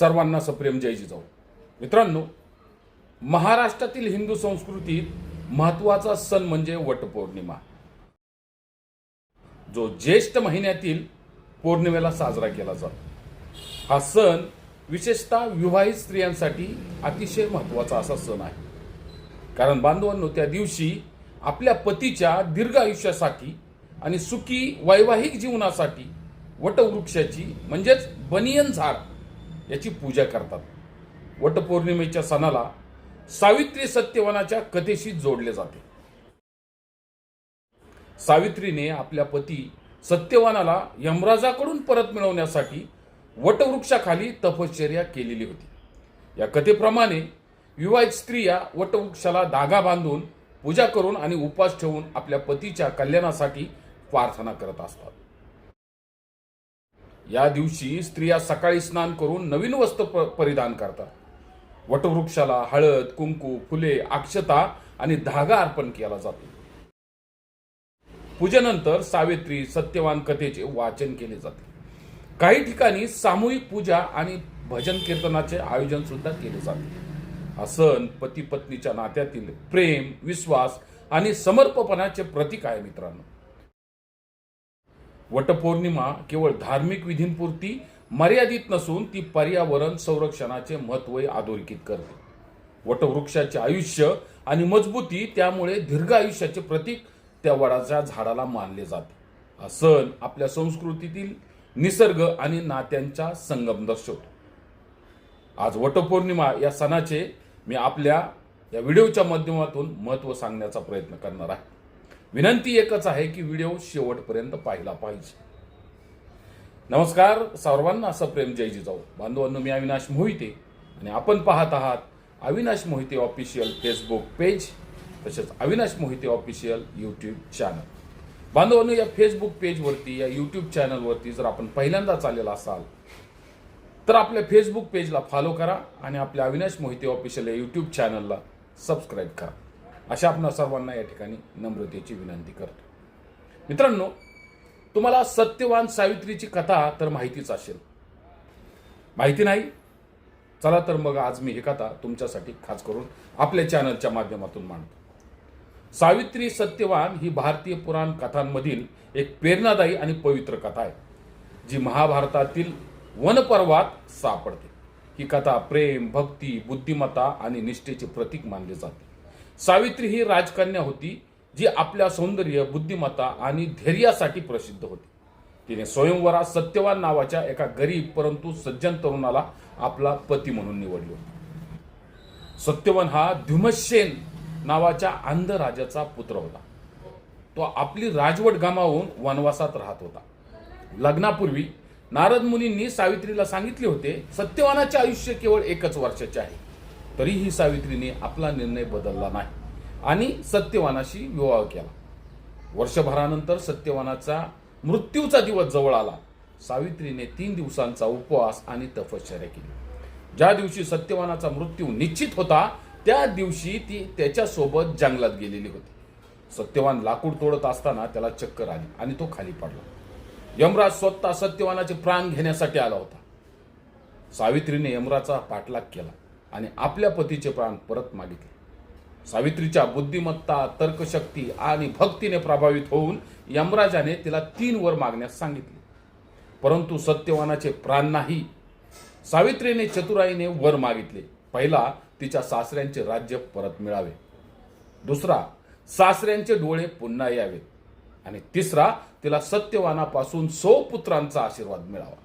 सर्वांना सप्रेम जय जिजाऊ. मित्रांनो महाराष्ट्रातील हिंदू संस्कृतीत महत्त्वाचा सण म्हणजे वटपौर्णिमा. जो ज्येष्ठ महिन्यातील पौर्णिमेला साजरा केला जातो. हा सण विशेषतः विवाहित स्त्रियांसाठी अतिशय महत्त्वाचा असा सण आहे. कारण बांधवांनो त्या दिवशी आपल्या पतीच्या दीर्घ आयुष्यासाठी आणि सुखी वैवाहिक जीवनासाठी वटवृक्षाची म्हणजेच बनियन झाड याची पूजा करतात. वटपौर्णिमेच्या सणाला सावित्री सत्यवानाच्या कथेशी जोडले जाते. सावित्रीने आपल्या पती सत्यवानाला यमराजाकडून परत मिळवण्यासाठी वटवृक्षाखाली तपश्चर्या केलेली होती. या कथेप्रमाणे विवाहित स्त्रिया वटवृक्षाला धागा बांधून पूजा करून आणि उपास ठेवून आपल्या पतीच्या कल्याणासाठी प्रार्थना करत असतात. या दिवशी स्त्रिया सकाळी स्नान करून नवीन वस्त्र प- परिधान करतात. वटवृक्षाला हळद कुंकू फुले अक्षता आणि धागा अर्पण केला जातो. पूजेनंतर सावित्री सत्यवान कथेचे वाचन केले जाते. काही ठिकाणी सामूहिक पूजा आणि भजन कीर्तनाचे आयोजन सुद्धा केले जाते. हा सण पती पत्नीच्या नात्यातील प्रेम विश्वास आणि समर्पणाचे प्रतीक आहे मित्रांनो. वटपौर्णिमा केवळ धार्मिक विधींपुरती मर्यादित नसून ती पर्यावरण संरक्षणाचे महत्वही अधोरेखित करते. वटवृक्षाचे आयुष्य आणि मजबूती त्यामुळे दीर्घ आयुष्याचे प्रतीक त्या वडाच्या झाडाला मानले जाते. हा सण आपल्या संस्कृतीतील निसर्ग आणि नात्यांचा संगम दर्शवतो. आज वटपौर्णिमा या सणाचे मी आपल्या या व्हिडिओच्या माध्यमातून महत्त्व सांगण्याचा प्रयत्न करणार आहे. विनंती एकच आहे की व्हिडिओ शेवटपर्यंत पाहिला पाहिजे. नमस्कार सर्वांना असं प्रेम जय जिजाऊ. बांधवांनो मी अविनाश मोहिते आणि आपण पाहत आहात Avinash Mohite official Facebook page तसेच Avinash Mohite official YouTube channel. बांधवांनो या फेसबुक पेजवरती या यूट्यूब चॅनलवरती जर आपण पहिल्यांदाच आलेला असाल तर आपल्या फेसबुक पेजला फॉलो करा आणि आपल्या अविनाश मोहिते ऑफिशियल या यूट्यूब चॅनलला सबस्क्राईब करा. अशा आपणा सर्वांना या ठिकाणी नम्रतेची विनंती करतो. मित्रांनो तुम्हाला सत्यवान सावित्रीची कथा तर माहितीच असेल. माहिती नाही? चला तर मग आज मी ही कथा तुमच्यासाठी खास करून आपल्या चॅनलच्या माध्यमातून मांडतो. सावित्री सत्यवान ही भारतीय पुराण कथांमधील एक प्रेरणादायी आणि पवित्र कथा आहे जी महाभारतातील वनपर्वात सापडते. ही कथा प्रेम भक्ती बुद्धिमत्ता आणि निष्ठेचे प्रतीक मानले जाते. सावित्री ही राजकन्या होती जी आपल्या सौंदर्य बुद्धिमत्ता आणि धैर्यासाठी प्रसिद्ध होती. तिने स्वयंवरात सत्यवान नावाच्या एका गरीब परंतु सज्जन तरुणाला आपला पती म्हणून निवडले होते. सत्यवान हा ध्युमसेन नावाच्या अंध राजाचा पुत्र होता. तो आपली राजवट गमावून वनवासात राहत होता. लग्नापूर्वी नारद मुनींनी सावित्रीला सांगितले होते सत्यवानाचे आयुष्य केवळ एकच वर्षाचे आहे. तरीही सावित्रीने आपला निर्णय बदलला नाही. आणि सत्यवानाशी विवाह केला. वर्षभरानंतर सत्यवानाचा मृत्यूचा दिवस जवळ आला. सावित्रीने तीन दिवसांचा उपवास आणि तपश्चर्या केली. ज्या दिवशी सत्यवानाचा मृत्यू निश्चित होता त्या दिवशी ती त्याच्यासोबत जंगलात गेलेली होती. सत्यवान लाकूड तोडत असताना त्याला चक्कर आली आणि तो खाली पडला. यमराज स्वतः सत्यवानाचे प्राण घेण्यासाठी आला होता. सावित्रीने यमराचा पाठलाग केला. आणि आपल्या पतीचे प्राण परत मागितले. सावित्रीच्या बुद्धिमत्ता तर्कशक्ती आणि भक्तीने प्रभावित होऊन यमराजाने तिला तीन वर मागण्यास सांगितले. परंतु सत्यवानाचे प्राण नाही. सावित्रीने चतुराईने वर मागितले. पहिला तिच्या सासऱ्यांचे राज्य परत मिळावे. दुसरा सासऱ्यांचे डोळे पुन्हा यावेत. आणि तिसरा तिला सत्यवानापासून सौ पुत्रांचा आशीर्वाद मिळावा.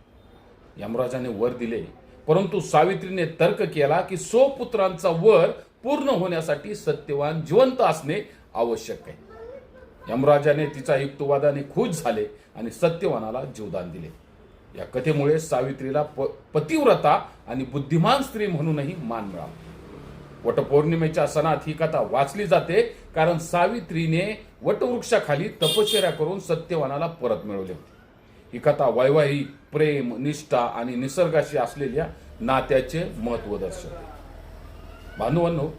यमराजाने वर दिले. परंतु सावित्रीने तर्क केला की सौ पुत्रांचा वर पूर्ण होण्यासाठी सत्यवान जिवंत असणे आवश्यक आहे. यमराजाने तिचा युक्तवादाने खुश झाले आणि सत्यवानाला जीवदान दिले. या कथेमुळे सावित्रीला प- पतिव्रता आणि बुद्धिमान स्त्री म्हणूनही मान मिळाला. वटपौर्णिमेच्या सणात ही कथा वाचली जाते कारण सावित्रीने वटवृक्षाखाली तपश्चर्या करून सत्यवानाला परत मिळवले होते. ही कथा वैवाहिक प्रेम निष्ठा आणि निसर्गाशी असलेल्या नात्याचे महत्त्व दर्शवते. बांधवांनो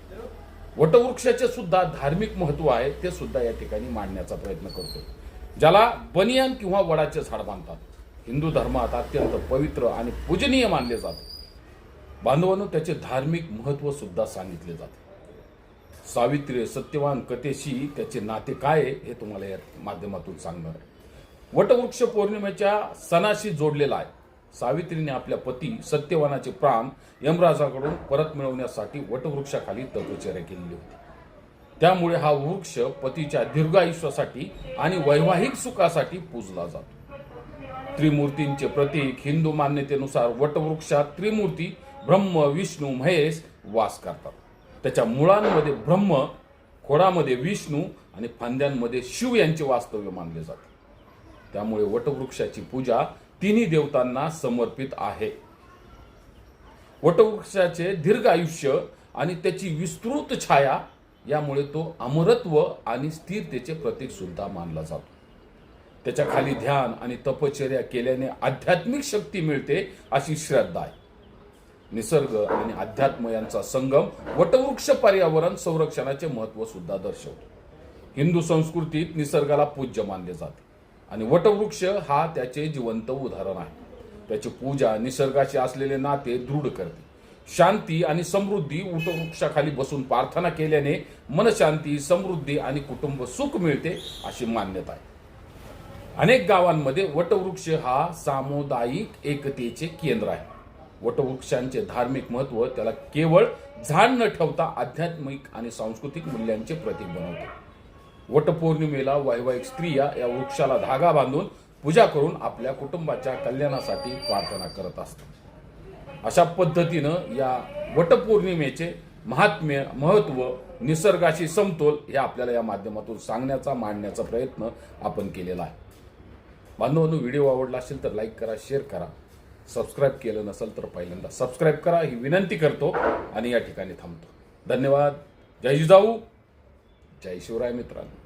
वटवृक्षाचे सुद्धा धार्मिक महत्त्व आहे ते सुद्धा या ठिकाणी मांडण्याचा प्रयत्न करतो. ज्याला बनियान किंवा वडाचे झाड बांधतात. हिंदू धर्मात अत्यंत पवित्र आणि पूजनीय मानले जाते. बांधवांनो त्याचे धार्मिक महत्त्व सुद्धा सांगितले जाते. सावित्री सत्यवान कथेशी त्याचे नाते काय आहे हे तुम्हाला या माध्यमातून सांगणार आहे. वटवृक्ष पौर्णिमेच्या सणाशी जोडलेला आहे. सावित्रीने आपल्या पती सत्यवानाचे प्राण यमराजाकडून परत मिळवण्यासाठी वटवृक्षाखाली तपश्चर्या केलेली होती. त्यामुळे हा वृक्ष पतीच्या दीर्घायुष्यासाठी आणि वैवाहिक सुखासाठी पूजला जातो. त्रिमूर्तींचे प्रतीक हिंदू मान्यतेनुसार वटवृक्षात त्रिमूर्ती ब्रह्म विष्णू महेश वास करतात. त्याच्या मुळांमध्ये ब्रह्म खोडामध्ये विष्णू आणि फांद्यांमध्ये शिव यांचे वास्तव्य मानले जाते. त्यामुळे वटवृक्षाची पूजा तिन्ही देवतांना समर्पित आहे. वटवृक्षाचे दीर्घ आयुष्य आणि त्याची विस्तृत छाया यामुळे तो अमरत्व आणि स्थिरतेचे प्रतीक सुद्धा मानला जातो. त्याच्याखाली ध्यान आणि तपश्चर्या केल्याने आध्यात्मिक शक्ती मिळते अशी श्रद्धा आहे. निसर्ग आणि अध्यात्म यांचा संगम वटवृक्ष पर्यावरण संरक्षणाचे महत्त्व सुद्धा दर्शवतो. हिंदू संस्कृतीत निसर्गाला पूज्य मानले जाते. आणि वटवृक्ष हा त्याचे जिवंत उदाहरण आहे. त्याची पूजा निसर्गाशी असलेले नाते दृढ करते. शांती आणि समृद्धी वटवृक्षाखाली बसून प्रार्थना केल्याने मनशांती समृद्धी आणि कुटुंब सुख मिळते अशी मान्यता आहे. अनेक गावांमध्ये वटवृक्ष हा सामुदायिक एकतेचे केंद्र आहे. वटवृक्षांचे धार्मिक महत्त्व त्याला केवळ झाड न ठेवता आध्यात्मिक आणि सांस्कृतिक मूल्यांचे प्रतीक बनवते. वटपौर्णिमेला वैवाहिक स्त्रिया या वृक्षाला धागा बांधून पूजा करून आपल्या कुटुंबाच्या कल्याणासाठी प्रार्थना करत असतात. अशा पद्धतीनं या वटपौर्णिमेचे महात्म्य महत्त्व निसर्गाशी समतोल हे आपल्याला या माध्यमातून सांगण्याचा मांडण्याचा प्रयत्न आपण केलेला आहे. बांधवांनो व्हिडिओ आवडला असेल तर लाईक करा शेअर करा. सबस्क्राईब केलं नसेल तर पहिल्यांदा सबस्क्राईब करा. ही विनंती करतो आणि या ठिकाणी थांबतो. धन्यवाद. जय जिजाऊ. जय शिवराय मित्रांनो